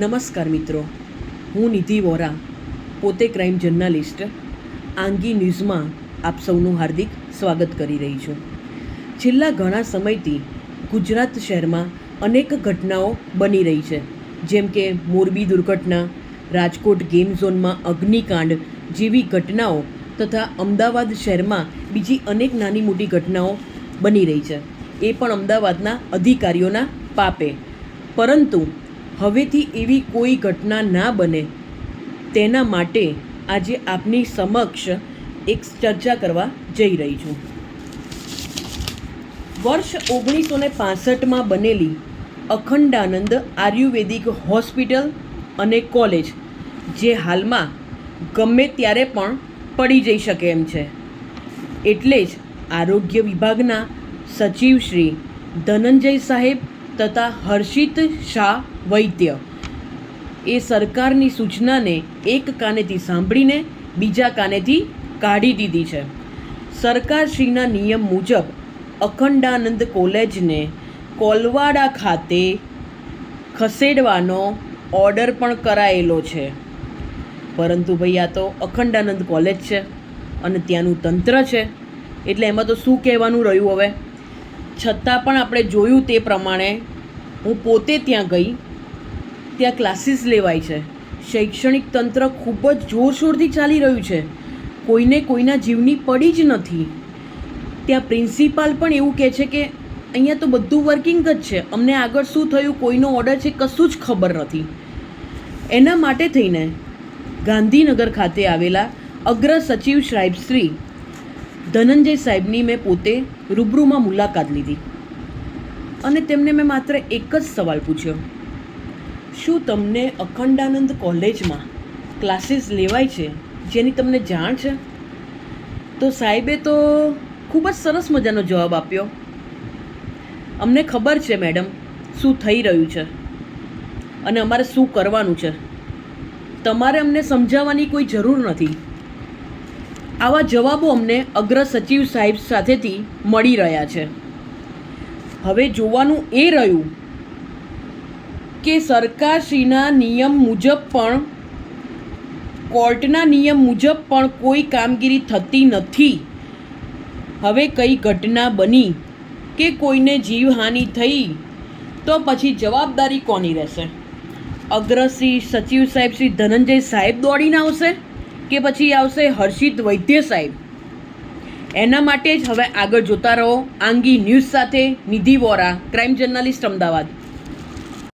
નમસ્કાર મિત્રો. હું નિધિ વોરા, પોતે ક્રાઇમ જર્નાલિસ્ટ, આંગી ન્યૂઝમાં આપ સૌનું હાર્દિક સ્વાગત કરી રહી છું. છેલ્લા ઘણા સમયથી ગુજરાત શહેરમાં અનેક ઘટનાઓ બની રહી છે. જેમ કે મોરબી દુર્ઘટના, રાજકોટ ગેમ ઝોનમાં અગ્નિકાંડ જેવી ઘટનાઓ તથા અમદાવાદ શહેરમાં બીજી અનેક નાની મોટી ઘટનાઓ બની રહી છે. એ પણ અમદાવાદના અધિકારીઓના પાપે. પરંતુ હવેથી એવી કોઈ ઘટના ના બને. તેના માટે આજે આપની સમક્ષ એક ચર્ચા કરવા જઈ રહી છું. વર્ષ ઓગણીસો ને પાસઠમાં બનેલી અખંડાનંદ આયુર્વેદિક હોસ્પિટલ અને કોલેજ, જે હાલમાં ગમે ત્યારે પણ પડી જઈ શકે એમ છે. એટલે જ આરોગ્ય વિભાગના સચિવ શ્રી ધનંજય સાહેબ તથા હર્ષિત શાહ વૈદ્ય. એ સરકારની સૂચનાને એક કાનેથી સાંભળીને બીજા કાનેથી કાઢી દીધી છે. સરકારશ્રીના નિયમ મુજબ અખંડાનંદ કોલેજને કોલવાડા ખાતે ખસેડવાનો ઓર્ડર પણ કરાયેલો છે. પરંતુ ભાઈ, આ તો અખંડાનંદ કોલેજ છે અને ત્યાંનું તંત્ર છે. એટલે એમાં તો શું કહેવાનું રહ્યું હવે? છતાં પણ આપણે જોયું તે પ્રમાણે હું પોતે ત્યાં ગઈ ત્યાં ક્લાસીસ લેવાય છે. શૈક્ષણિક તંત્ર ખૂબ જ જોરશોરથી ચાલી રહ્યું છે. કોઈને કોઈના જીવની પડી જ નથી. ત્યાં પ્રિન્સિપાલ પણ એવું કહે છે કે, અહીંયા તો બધું વર્કિંગ જ છે. અમને આગળ શું થયું, કોઈનો ઓર્ડર છે, કશું જ ખબર નથી. એના માટે થઈને ગાંધીનગર ખાતે આવેલા અગ્ર સચિવ સાહેબ શ્રી ધનંજય સાહેબની મેં પોતે રૂબરૂમાં મુલાકાત લીધી. અને તેમને મેં માત્ર એક જ સવાલ પૂછ્યો. શું તમને અખંડાનંદ કોલેજમાં ક્લાસીસ લેવાય છે જેની તમને જાણ છે? તો સાહેબે તો ખૂબ જ સરસ મજાનો જવાબ આપ્યો. અમને ખબર છે મેડમ શું થઈ રહ્યું છે અને અમારે શું કરવાનું છે. તમારે અમને સમજાવવાની કોઈ જરૂર નથી. આવા જવાબો અમને અગ્ર સચિવ સાહેબ સાથેથી મળી રહ્યા છે. હવે જોવાનું એ રહ્યું કે સરકારશ્રીના નિયમ મુજબ પણ, કોર્ટના નિયમ મુજબ પણ કોઈ કામગીરી થતી નથી. હવે કઈ ઘટના બની કે કોઈને જીવહાનિ થઈ, તો પછી જવાબદારી કોની રહેશે? અગ્રશ્રી સચિવ સાહેબ શ્રી ધનંજય સાહેબ દોડીને આવશે કે પછી આવશે હર્ષિત વૈદ્ય સાહેબ? એના માટે જ હવે આગળ જોતા રહો આંગી ન્યૂઝ સાથે નિધિ વોરા, ક્રાઇમ જર્નલિસ્ટ અમદાવાદ.